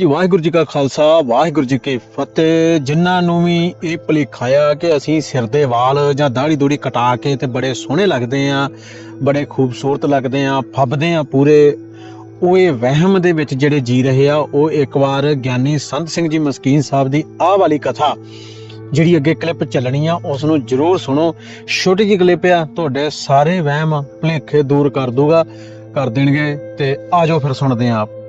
ਜੀ, ਵਾਹਿਗੁਰੂ ਜੀ ਕਾ ਖਾਲਸਾ, ਵਾਹਿਗੁਰੂ ਜੀ ਕੀ ਫਤਿਹ। ਜਿਨ੍ਹਾਂ ਨੂੰ ਵੀ ਇਹ ਭੁਲੇਖਾ ਆ ਕਿ ਅਸੀਂ ਸਿਰ ਦੇ ਵਾਲ ਜਾਂ ਦਾੜੀ ਦੂੜੀ ਕਟਾ ਕੇ ਤੇ ਬੜੇ ਸੋਹਣੇ ਲੱਗਦੇ ਆ, ਬੜੇ ਖੂਬਸੂਰਤ ਲੱਗਦੇ ਆ, ਫੱਬਦੇ ਆ ਪੂਰੇ, ਉਹ ਇਹ ਵਹਿਮ ਦੇ ਵਿੱਚ ਜਿਹੜੇ ਜੀ ਰਹੇ ਆ, ਉਹ ਇੱਕ ਵਾਰ ਗਿਆਨੀ ਸੰਤ ਸਿੰਘ ਜੀ ਮਸਕੀਨ ਸਾਹਿਬ ਦੀ ਆਹ ਵਾਲੀ ਕਥਾ ਜਿਹੜੀ ਅੱਗੇ ਕਲਿੱਪ ਚੱਲਣੀ ਆ, ਉਸ ਨੂੰ ਜਰੂਰ ਸੁਣੋ। ਛੋਟੀ ਜਿਹੀ ਕਲਿੱਪ ਆ, ਤੁਹਾਡੇ ਸਾਰੇ ਵਹਿਮ ਭੁਲੇਖੇ ਦੂਰ ਕਰ ਦੂਗਾ, ਕਰ ਦੇਣਗੇ ਤੇ ਆਜੋ ਫਿਰ ਸੁਣਦੇ ਆ ਆਪ।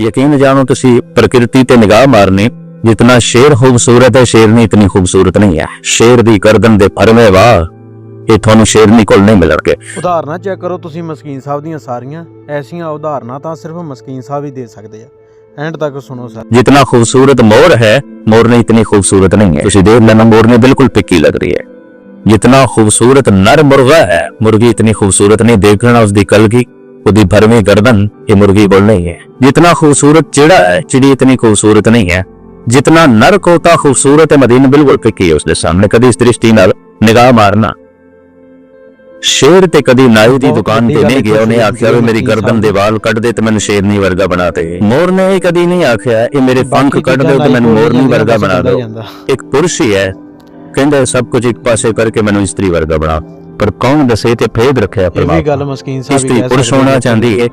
ਯਕੀਨ ਜਾਣੋ ਤੁਸੀਂ ਪ੍ਰਕਿਰਤੀ ਤੇ ਨਿਗਾਹ ਮਾਰਨੇ ਜਿਤਨਾ ਸ਼ੇਰ ਖੂਬਸੂਰਤ ਹੈ ਸ਼ੇਰਨੀ ਇਤਨੀ ਖੂਬਸੂਰਤ ਨਹੀਂ ਹੈ। ਸ਼ੇਰ ਦੀ ਕਰਦਨ ਦੇ ਫਰਮੇ ਵਾਹ ਇਹ ਤੁਹਾਨੂੰ ਸ਼ੇਰਨੀ ਕੋਲ ਨਹੀਂ ਮਿਲਣਗੇ। ਉਦਾਹਰਨਾਂ ਚੈੱਕ ਕਰੋ ਤੁਸੀਂ ਮਸਕੀਨ ਸਾਹਿਬ ਦੀਆਂ ਸਾਰੀਆਂ ਐਸੀਆਂ ਉਦਾਹਰਨਾਂ ਤਾਂ ਸਿਰਫ ਮਸਕੀਨ ਸਾਹਿਬ ਹੀ ਦੇ ਸਕਦੇ ਆ। ਐਂਡ ਤੱਕ ਸੁਣੋ ਸਰ। ਜਿਤਨਾ ਖੂਬਸੂਰਤ ਮੋਰ ਹੈ ਮੋਰਨੀ ਇਤਨੀ ਖੂਬਸੂਰਤ ਨਹੀਂ ਹੈ। ਤੁਸੀਂ ਦੇਖ ਲੈਣਾ ਮੋਰਨੀ ਬਿਲਕੁਲ ਪਿੱਕੀ ਲੱਗ ਰਹੀ ਹੈ। ਜਿਤਨਾ ਖੂਬਸੂਰਤ ਨਰ ਮੁਰਗਾ ਹੈ ਮੁਰਗੀ ਇਤਨੀ ਖੂਬਸੂਰਤ ਨਹੀਂ ਦੇਖਣਾ ਉਸ ਦੀ ਕਲਗੀ। ਉਹਦੀ ਭਰਵੀਂ ਗਰਦਨ ਇਹ ਮੁਰਗੀ ਕੋਲ ਨਹੀਂ ਹੈ। ਜਿਤਨਾ ਖੂਬਸੂਰਤ ਚਿੜਾ ਹੈ ਚਿੜੀ ਇਤਨੀ ਖੂਬਸੂਰਤ ਨਹੀਂ ਹੈ। ਜਿਤਨਾ ਨਰ ਕੋਤਾ ਖੂਬਸੂਰਤ ਹੈ ਮਦੀਨ ਬਿਲਕੁਲ ਫਿੱਕੀ ਹੈ ਉਸਦੇ ਸਾਹਮਣੇ। ਕਦੀ ਇਸ ਦ੍ਰਿਸ਼ਟੀ ਨਾਲ ਨਿਗਾਹ ਮਾਰਨਾ। ਸ਼ੇਰ ਤੇ ਕਦੀ ਨਾਈ ਦੀ ਦੁਕਾਨ ਤੇ ਨਹੀਂ ਗਿਆ ਉਹਨੇ ਆਖਿਆ ਵੀ ਮੇਰੀ ਗਰਦਨ ਦੇ ਵਾਲ ਕੱਢ ਦੇ ਤੇ ਮੈਨੂੰ ਸ਼ੇਰਨੀ ਵਰਗਾ ਬਣਾ ਦੇ। ਮੋਰ ਨੇ ਇਹ ਕਦੀ ਨਹੀਂ ਆਖਿਆ ਇਹ ਮੇਰੇ ਪੰਖ ਕੱਢ ਚੀਜ਼ਾਂ ਤੇ ਮੈਨੂੰ ਮੋਰਨੀ ਵਰਗਾ ਬਣਾ ਜਾਂਦਾ। ਇੱਕ ਪੁਰਸ਼ ਹੀ ਹੈ ਕਹਿੰਦਾ ਸਭ ਕੁਝ ਇੱਕ ਪਾਸੇ ਕਰਕੇ ਮੈਨੂੰ ਇਸਤਰੀ ਵਰਗਾ ਬਣਾ। ਪਰ ਕੌਣ ਦੱਸੇ ਤੇ ਫੇਰ ਰੱਖਿਆ ਇਹ ਵੀ ਗੱਲ ਮਸਕੀਨ ਸਾਹਿਬ ਇਸਤਰੀ ਪੁਰਸ਼ ਹੋਣਾ ਚਾਹੁੰਦੀ ਹੈ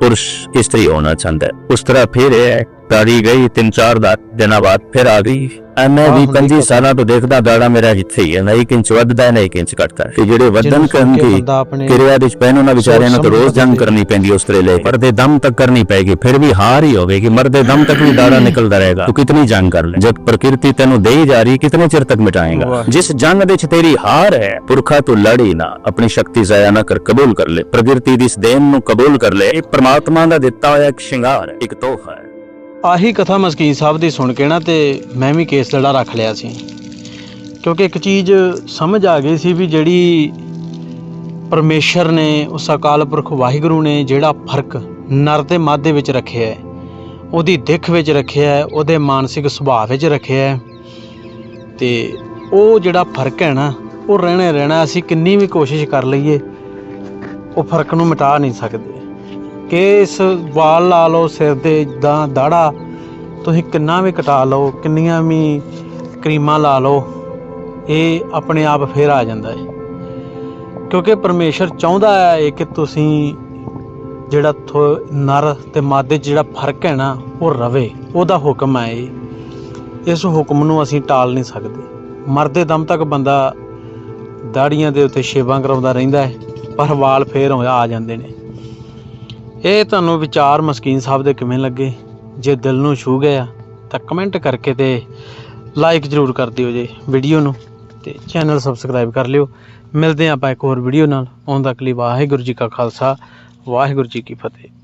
ਪੁਰਸ਼ ਇਸਤਰੀ ਹੋਣਾ ਚਾਹੁੰਦਾ ਉਸ ਤਰ੍ਹਾਂ ਫੇਰ ਇਹ ਹੈ ਤਾਰੀ ਗਈ ਤਿੰਨ ਚਾਰ ਦਿਨਾਂ ਬਾਅਦ ਫਿਰ ਆ ਗਈ। ਮੈਂ ਵੀ 25 ਸਾਲਾਂ ਤੋਂ ਦੇਖਦਾ ਦਾੜਾ ਮੇਰਾ ਇੱਥੇ ਹੀ ਹੈ ਨਹੀਂ ਕਿੰਚ ਵੱਧਦਾ ਨਹੀਂ ਕਿੰਚ ਘਟਦਾ। ਕਿ ਜਿਹੜੇ ਵਧਨ ਕਰਨ ਕੀ ਕਿਰਿਆ ਦੇ ਪੈਨ ਉਹਨਾਂ ਵਿਚਾਰਿਆਂ ਨੂੰ ਤਾਂ ਰੋਜ਼ ਜੰਗ ਕਰਨੀ ਪੈਂਦੀ ਉਸ ਤਰ੍ਹਾਂ ਪਰਦੇ ਦਮ ਤੱਕ ਕਰਨੀ ਪੈਗੀ ਫਿਰ ਵੀ ਹਾਰ ਹੀ ਹੋਵੇਗੀ। ਮਰਦੇ ਦਮ ਤੱਕ ਵੀ ਦਾੜਾ ਨਿਕਲਦਾ ਰਹੇਗਾ। ਤੂੰ ਕਿਤਨੀ ਜੰਗ ਕਰ ਲੈ। ਜਦ ਪ੍ਰਕਿਰਤੀ ਤੈਨੂੰ ਦੇਈ ਜਾ ਰਹੀ ਕਿਤਨੇ ਚਿਰ ਤੱਕ ਮਿਟਾਏਗਾ? ਜਿਸ ਜੰਗ ਦੇ ਚ ਤੇਰੀ ਹਾਰ ਹੈ ਪੁਰਖਾ ਤੋਂ ਲੜੀ ਨਾ। ਆਪਣੀ ਸ਼ਕਤੀ ਜ਼ਾਇਆ ਨਾ ਕਰ ਕਬੂਲ ਕਰ ਲੈ। ਪ੍ਰਕਿਰਤੀ ਦੀ ਇਸ ਦੇਣ ਨੂੰ ਕਬੂਲ ਕਰ ਲੈ। ਇਹ ਪ੍ਰਮਾਤਮਾ ਦਾ ਦਿੱਤਾ ਹੋਇਆ ਇੱਕ ਸ਼ਿੰਗਾਰ ਹੈ ਇੱਕ ਤੋਹਫਾ ਹੈ। ਆਹੀ ਕਥਾ ਮਸਕੀਨ ਸਾਹਿਬ ਦੀ ਸੁਣ ਕੇ ਨਾ ਤੇ ਮੈਂ ਵੀ ਕੇਸ ਲੜਾ ਰੱਖ ਲਿਆ ਸੀ। ਕਿਉਂਕਿ ਇੱਕ ਚੀਜ਼ ਸਮਝ ਆ ਗਈ ਸੀ ਵੀ ਜਿਹੜੀ ਪਰਮੇਸ਼ਰ ਨੇ, ਉਸ ਅਕਾਲ ਪੁਰਖ ਵਾਹਿਗੁਰੂ ਨੇ ਜਿਹੜਾ ਫ਼ਰਕ ਨਰ ਤੇ ਮਾਦੇ ਵਿੱਚ ਰੱਖਿਆ ਹੈ, ਉਹਦੀ ਦਿੱਖ ਵਿੱਚ ਰੱਖਿਆ ਹੈ, ਉਹਦੇ ਮਾਨਸਿਕ ਸੁਭਾਅ ਵਿੱਚ ਰੱਖਿਆ ਹੈ, ਤੇ ਉਹ ਜਿਹੜਾ ਫ਼ਰਕ ਹੈ ਨਾ, ਉਹ ਰਹਿਣਾ ਰਹਿਣਾ ਅਸੀਂ ਕਿੰਨੀ ਵੀ ਕੋਸ਼ਿਸ਼ ਕਰ ਲਈਏ, ਉਹ ਫ਼ਰਕ ਨੂੰ ਮਿਟਾ ਨਹੀਂ ਸਕਦੇ। ਕਿ ਇਸ ਵਾਲ ਲਾ ਲਓ, ਸਿਰ ਦੇ ਦਾ ਦਾੜਾ ਤੁਸੀਂ ਕਿੰਨਾ ਵੀ ਕਟਾ ਲਓ, ਕਿੰਨੀਆਂ ਵੀ ਕਰੀਮਾਂ ਲਾ ਲਓ, ਇਹ ਆਪਣੇ ਆਪ ਫੇਰ ਆ ਜਾਂਦਾ ਹੈ। ਕਿਉਂਕਿ ਪਰਮੇਸ਼ਰ ਚਾਹੁੰਦਾ ਹੈ ਕਿ ਤੁਸੀਂ ਜਿਹੜਾ ਥੋ- ਨਰ ਤੇ ਮਾਦੇ 'ਚ ਜਿਹੜਾ ਫ਼ਰਕ ਹੈ ਨਾ, ਉਹ ਰਵੇ। ਉਹਦਾ ਹੁਕਮ ਹੈ ਇਹ। ਇਸ ਹੁਕਮ ਨੂੰ ਅਸੀਂ ਟਾਲ ਨਹੀਂ ਸਕਦੇ। ਮਰਦੇ ਦਮ ਤੱਕ ਬੰਦਾ ਦਾੜੀਆਂ ਦੇ ਉੱਤੇ ਸ਼ੇਵਾਂ ਕਰਾਉਂਦਾ ਰਹਿੰਦਾ ਹੈ, ਪਰ ਵਾਲ ਫੇਰ ਹੋਇਆ ਆ ਜਾਂਦੇ ਨੇ। ਇਹ ਤੁਹਾਨੂੰ ਵਿਚਾਰ ਮਸਕੀਨ ਸਾਹਿਬ ਦੇ ਕਿਵੇਂ ਲੱਗੇ? ਜੇ ਦਿਲ ਨੂੰ ਛੂ ਗਿਆ ਤਾਂ ਕਮੈਂਟ ਕਰਕੇ ਤੇ ਲਾਈਕ ਜ਼ਰੂਰ ਕਰ ਦਿਓ ਜੇ ਵੀਡੀਓ ਨੂੰ ਤੇ ਚੈਨਲ ਸਬਸਕ੍ਰਾਈਬ ਕਰ ਲਿਓ। ਮਿਲਦੇ ਹਾਂ ਆਪਾਂ ਇੱਕ ਹੋਰ ਵੀਡੀਓ ਨਾਲ। ਆਉਣ ਤੱਕ ਲਈ ਵਾਹਿਗੁਰੂ ਜੀ ਕਾ ਖਾਲਸਾ, ਵਾਹਿਗੁਰੂ ਜੀ ਕੀ ਫਤਿਹ।